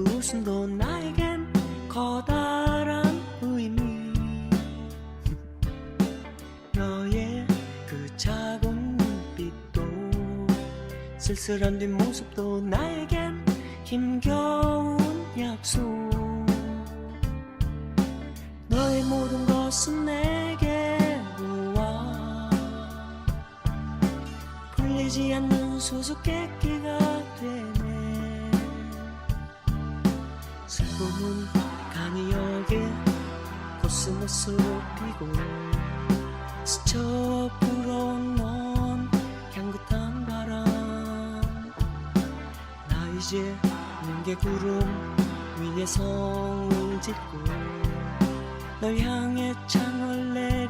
웃음도 나에겐 커다란 의미. 너의 그 작은 눈빛도 쓸쓸한 뒷모습도 나에겐 힘겨운 약속. 너의 모든 것은 내게로 와 풀리지 않는 수수께끼가 되네 슬픔은 간이 여기 코스모스로 피고 스쳐 불어온 넌 향긋한 바람. 나 이제 뭉게 구름 위에 성을 짓고 널 향해 창을 창을